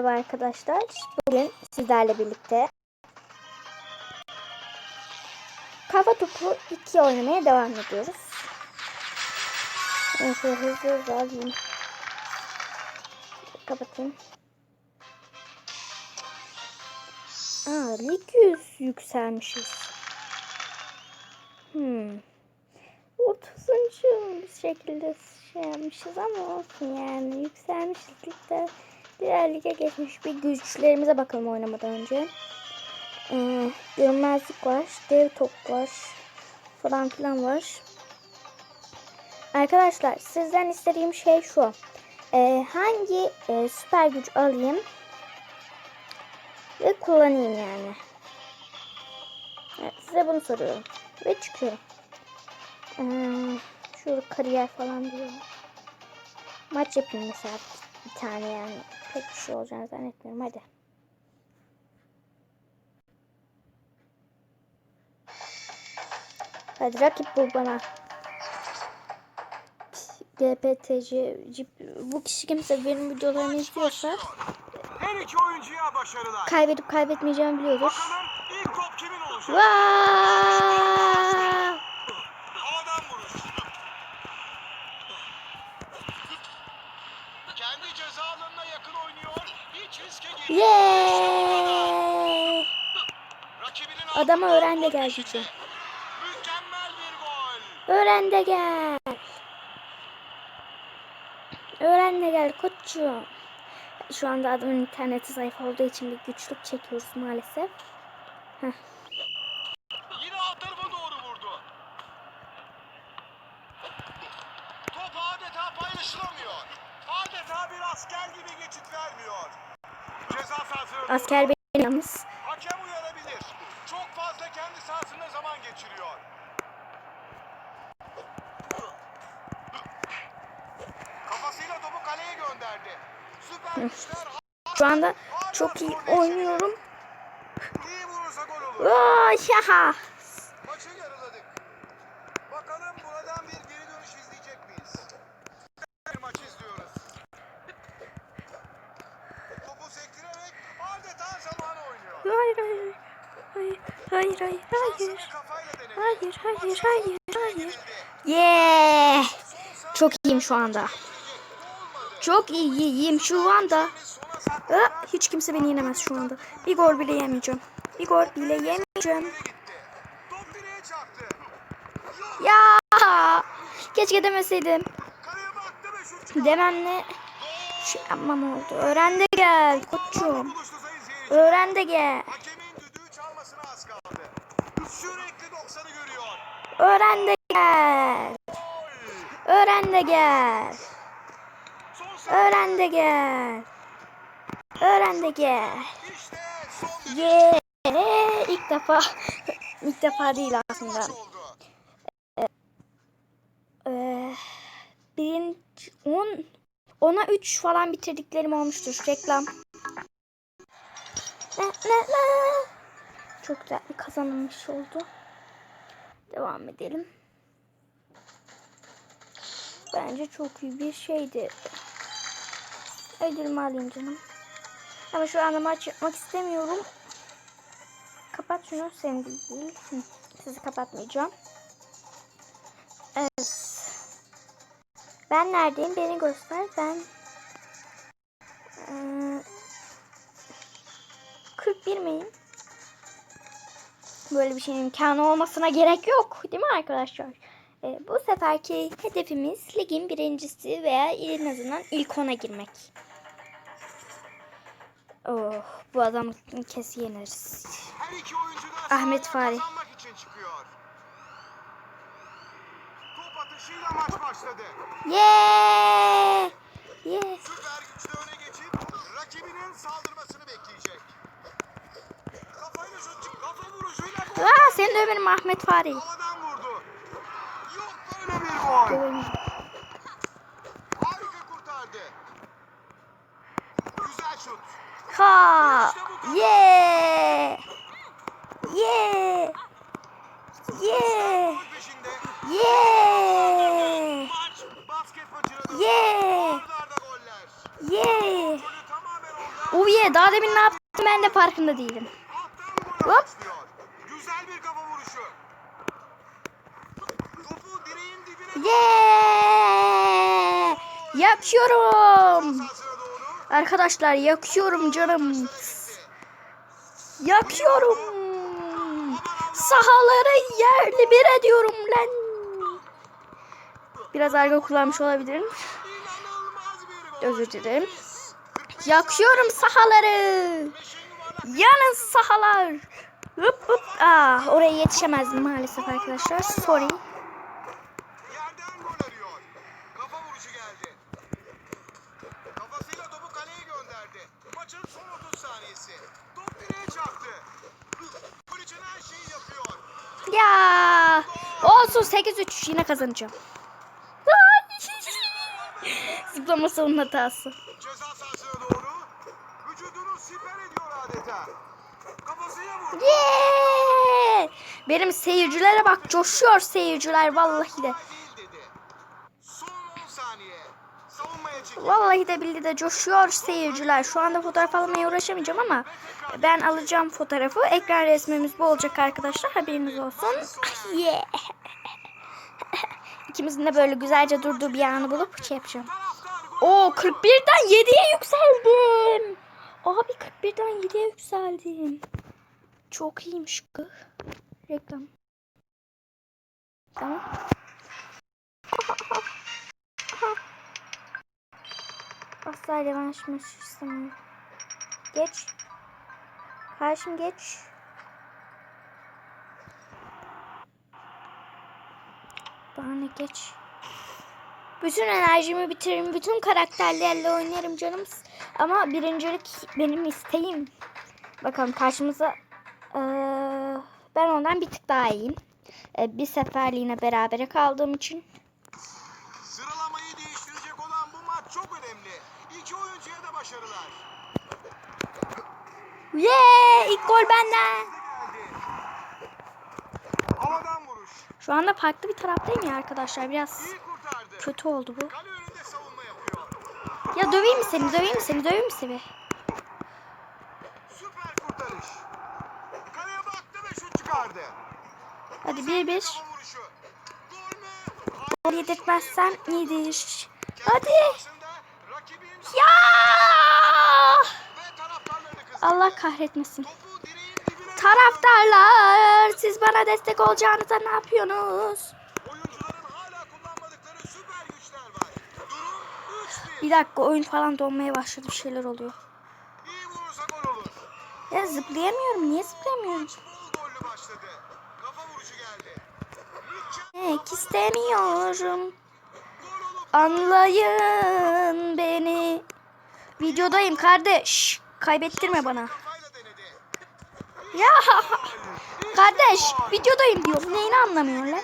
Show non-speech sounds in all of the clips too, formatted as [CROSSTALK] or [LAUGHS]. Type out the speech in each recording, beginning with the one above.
merhaba arkadaşlar. Bugün sizlerle birlikte kafa topu 2 oynamaya devam ediyoruz. Şöyle hızlı hızlı alayım. Kapatayım. Aa, lig yüz yükselmişiz. Hmm. 30. bir şekilde şey yapmışız ama olsun yani yükselmişiz ligde. Diğer geçmiş bir güçlerimize bakalım oynamadan önce. Ee, görünmezlik var, dev top var falan filan var. Arkadaşlar sizden istediğim şey şu. Ee, hangi e, süper güç alayım ve kullanayım yani. Evet, size bunu soruyorum. Ve çıkıyorum. Ee, şurada kariyer falan diyor. Maç yapayım mesela bir tane yani. Pek bir şey olacağını zannetmiyorum. Hadi. Hadi rakip bul bana. DPTC bu kişi kimse benim videolarımı izliyorsa Her iki oyuncuya başarılar. kaybedip kaybetmeyeceğimi biliyordur. Bakalım ilk top kimin olacak? Vaa! Havadan vuruş. Kendi ceza alanına yakın oynuyor. Hiç riske girmiyor. Yeah! Adama öğren de gel gol. Öğren de gel. Öğren de gel koçum. Şu anda adamın interneti zayıf olduğu için bir güçlük çekiyoruz maalesef. Yine alt tarafa doğru vurdu. Top adeta paylaşılamıyor. Adeta bir asker gibi geçit vermiyor. Asker benim yalnız. Hakem uyarabilir. Çok fazla kendi sahasında zaman geçiriyor. Kafasıyla topu kaleye gönderdi. Süper güçler Şu anda çok iyi oynuyorum. iyi vurursa gol olur. Vay ya. Maçı yarıladık. Bakalım buradan bir geri dönüş izleyecek miyiz? Bir maç izliyoruz. Topu sektirerek adeta zaman oynuyor. Hayır hayır. Hayır hayır hayır hayır. Hayır hayır hayır. Yeah. Çok iyiyim şu anda. Çok iyiyim şu anda. Hiç kimse beni yenemez şu anda. Bir gol bile yemeyeceğim. Bir gol bile yemeyeceğim. Ya keşke demeseydim. Dememle şey yapmam oldu. Öğren de gel koçum. Buluştu sayın seyirci. Öğren de gel. Sürekli 90'ı görüyor. Öğren de gel. Öğren de gel. Öğren de gel. Öğren de gel. Yeah. İlk defa [LAUGHS] ilk defa değil aslında. Ee, birinci 10 ona 3 falan bitirdiklerim olmuştur. Reklam. La, la, la. Çok güzel bir kazanılmış oldu. Devam edelim. Bence çok iyi bir şeydi. Ödülümü alayım canım. Ama şu anda maç yapmak istemiyorum. Kapat şunu senin değil. Sizi kapatmayacağım. Evet. Ben neredeyim? Beni göster. Ben eee, 41 miyim? Böyle bir şeyin imkanı olmasına gerek yok. Değil mi arkadaşlar? Ee, bu seferki hedefimiz ligin birincisi veya en azından ilk ona girmek. Oh, bu adamı kesin yeneriz. Her iki oyuncu da Ahmet Fari. Top atışıyla maç başladı. Yeah! Yeah! Süper güçle öne geçip rakibinin saldırmasını bekleyecek. Gol. Harika kurtardı. Güzel şut. Ha! Yeah! Yeah! Yeah! Yeah! Yeah! Yeah! Orada Uye daha demin ne yaptım ben de farkında değilim. Hop. Güzel bir kafa vuruşu. Topu direğin dibine Yeah! Doğru. Arkadaşlar yakıyorum canım. Yakıyorum. Sahaları yerli bir ediyorum lan. Biraz argo kullanmış olabilirim. Özür dilerim. Yakıyorum sahaları. Yanın sahalar. Hıp hıp. Aa, oraya yetişemezdim maalesef arkadaşlar. Sorry. Yerden gol arıyor. Kafa vuruşu geldi. Kafasıyla topu kaleye gönderdi. Maçın son 30 saniyesi. Top direğe çarptı. Gol için her şeyi yapıyor. Ya olsun 8-3 yine kazanacağım. Ay! [LAUGHS] Zıplaması onun hatası. Ceza sahasına doğru. Vücudunu siper ediyor adeta. Yeah! Benim seyircilere bak coşuyor seyirciler vallahi de. Değil dedi. Son 10 saniye. Savunmaya çekildi. Vallahi de billahi de coşuyor seyirciler. Şu anda fotoğraf almaya uğraşamayacağım ama ben alacağım fotoğrafı. Ekran resmimiz bu olacak arkadaşlar. Haberiniz olsun. Yeah. [LAUGHS] İkimizin de böyle güzelce durduğu bir anı bulup şey yapacağım. Oo 41'den 7'ye yükseldim. Abi 41'den 7'ye yükseldim. Çok iyiymiş. kız. Reklam. Tamam. Asla revanş maçı istemiyorum. Geç. Karşım geç. Bana ne geç. Bütün enerjimi bitiririm. Bütün karakterlerle oynarım canım. Ama birincilik benim isteğim. Bakalım karşımıza eee, ben ondan bir tık daha iyiyim. Eee, bir seferliğine berabere kaldığım için. Sıralamayı değiştirecek olan bu maç çok önemli. İki oyuncuya da başarılar. Yeah! ilk gol benden. Havadan vuruş. Şu anda farklı bir taraftayım ya arkadaşlar. Biraz kötü oldu bu. Ya döveyim mi seni? Döveyim mi seni? Döveyim mi seni? Süper kurtarış. Kaleye baktı ve şut çıkardı. Hadi bir. Gol yedirtmezsem iyidir. Hadi. Ya! Allah kahretmesin. Taraftarlar siz bana destek olacağınıza ne yapıyorsunuz? Oyuncuların hala kullanmadıkları süper güçler var. Durum 3-1. Bir dakika oyun falan donmaya başladı bir şeyler oluyor. Ya zıplayamıyorum niye zıplayamıyorum? Maç bol gollü başladı. Kafa vuruşu geldi. Pek istemiyorum. Anlayın beni. Videodayım kardeş. Kaybettirme bana. Ya kardeş videodayım diyorum. Neyini anlamıyorsun lan?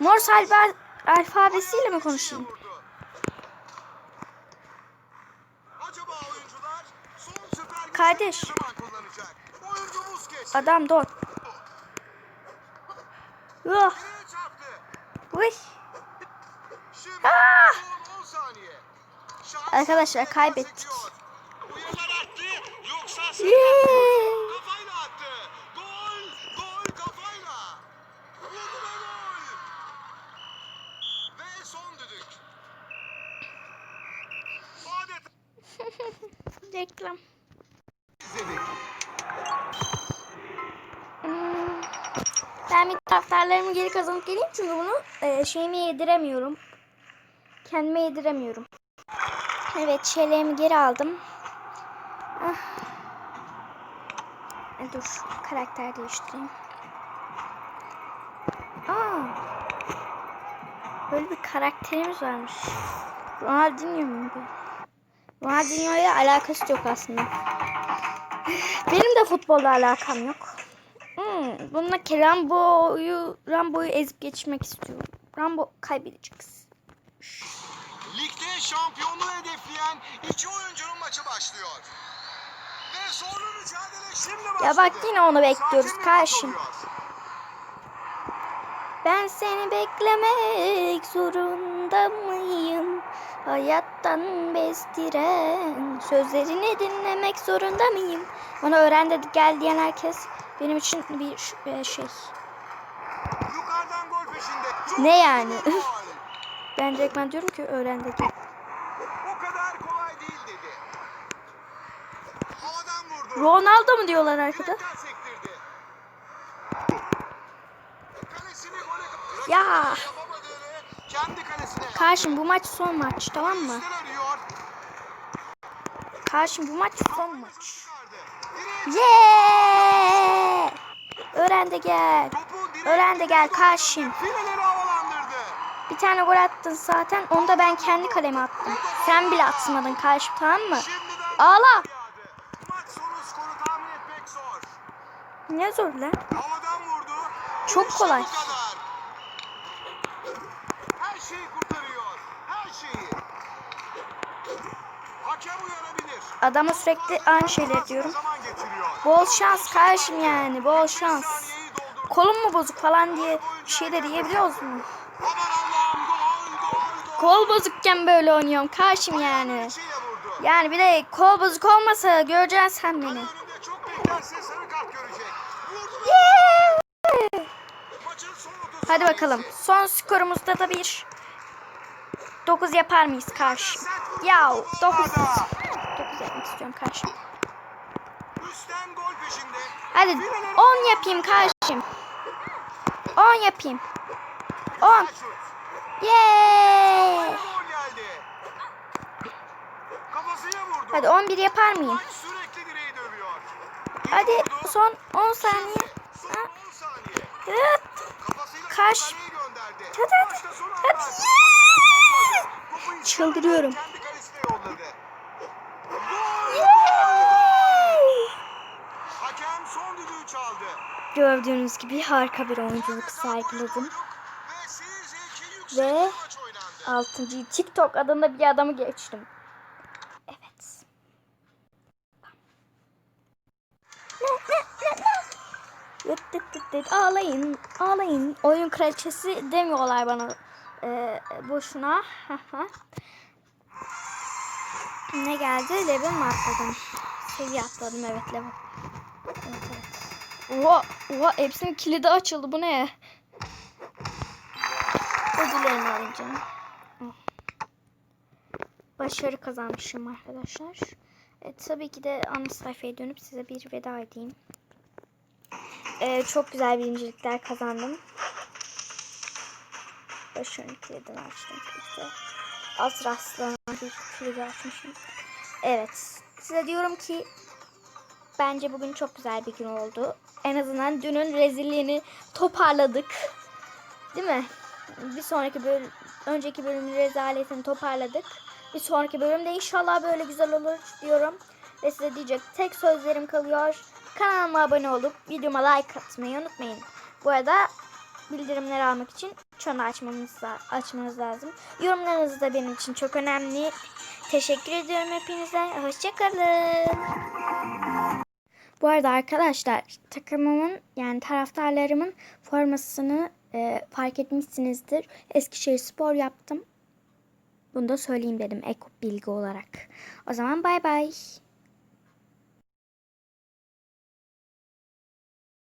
Morse alfa alfabesiyle mi konuşayım? Kardeş. Adam don. Çarptı. uy. Ah! son 10 saniye. Şans Arkadaşlar kaybettik. sekiyor. [LAUGHS] Ben bir geri kazanıp geleyim çünkü bunu e, şeyime yediremiyorum. Kendime yediremiyorum. Evet şeylerimi geri aldım. Ah. E, dur karakter değiştireyim. Aa. Böyle bir karakterimiz varmış. Ronaldinho mu bu? Ronaldinho'ya alakası yok aslında. [LAUGHS] Benim de futbolla alakam yok. Hmm, bununla ki Rambo'yu Rambo'yu ezip geçmek istiyorum. Rambo kaybedeceğiz. Ligde şampiyonluğu hedefleyen iki oyuncunun maçı başlıyor. Ve zorlu mücadele şimdi başladı. Ya bak yine onu bekliyoruz karşım. Ben seni beklemek zorunda mıyım? Hayattan bezdiren sözlerini dinlemek zorunda mıyım? Bana öğren dedik gel diyen herkes benim için bir e, şey. Yukarıdan gol peşinde. Çok Ne yani? [LAUGHS] Ben direkt ben diyorum ki öğren dedik. O kadar kolay değil dedi. Havadan vurdu. Ronaldo mu diyorlar arkada? Ya. Karşım bu maç son maç tamam mı? Karşım bu maç son maç. Yeah! Öğren de gel. Öğren de gel karşım. Bir tane gol attın zaten. Onu da ben kendi kaleme attım. Sen bile atmadın karşı tamam mı? Ağla. Ne zor lan? Çok kolay. Her şeyi kurtarıyor. Her şeyi. Hakem uyanabilir. Adama sürekli aynı şeyleri diyorum. Bol şans karşım yani. Bol şans. Kolum mu bozuk falan diye bir şey de diyebiliyoruz mu? Kol bozukken böyle oynuyorum karşım yani. Yani bir de kol bozuk olmasa göreceksin sen beni. Yeah! Maçın son 30 Hadi bakalım. Son skorumuzda da bir 9 yapar mıyız karşı? Ya 9 9 yapmak istiyorum karşı. Üstten gol peşinde. Hadi 10 yapayım karşım. 10 yapayım. 10. Şut. Yeah! Gol geldi. Kafasıyla vurdu. Hadi 11 yapar mıyım? Hadi son 10 saniye. Ha, 10 saniye. evet. Kaç? Hadi, hadi. Hadi. Çıldırıyorum. Kendi kalesine yolladı. Gol! Yeah! Hakem son düdüğü çaldı. Gördüğünüz gibi harika bir oyunculuk sergiledim. Ve seyirci iki yüksek Ve bir maç oynandı. 6. TikTok adında bir adamı geçtim. Evet. Dıt dıt. Ağlayın, ağlayın. Oyun kraliçesi demiyorlar bana. Ee, boşuna. [LAUGHS] ne geldi? Level mi atladım? Seviye atladım evet level. Evet evet. Oha, oha hepsinin kilidi açıldı. Bu ne? Ödüllerimi alayım canım. Başarı kazanmışım arkadaşlar. E, tabii ki de ana sayfaya dönüp size bir veda edeyim. E, çok güzel birincilikler kazandım. Başarı kilidini açtım. İşte az rastlanan bir kilidi açmışım. Evet. Size diyorum ki bence bugün çok güzel bir gün oldu. En azından dünün rezilliğini toparladık. Değil mi? Bir sonraki bölüm, önceki bölümün rezaletini toparladık. Bir sonraki bölümde inşallah böyle güzel olur diyorum. Ve size diyecek tek sözlerim kalıyor. Kanalıma abone olup videoma like atmayı unutmayın. Bu arada bildirimleri almak için çanı açmamız, açmanız lazım. Yorumlarınız da benim için çok önemli. Teşekkür ediyorum hepinize. Hoşçakalın. Bu arada arkadaşlar takımımın yani taraftarlarımın formasını e, fark etmişsinizdir. Eskişehir Spor yaptım. Bunu da söyleyeyim dedim ek bilgi olarak. O zaman bay bay.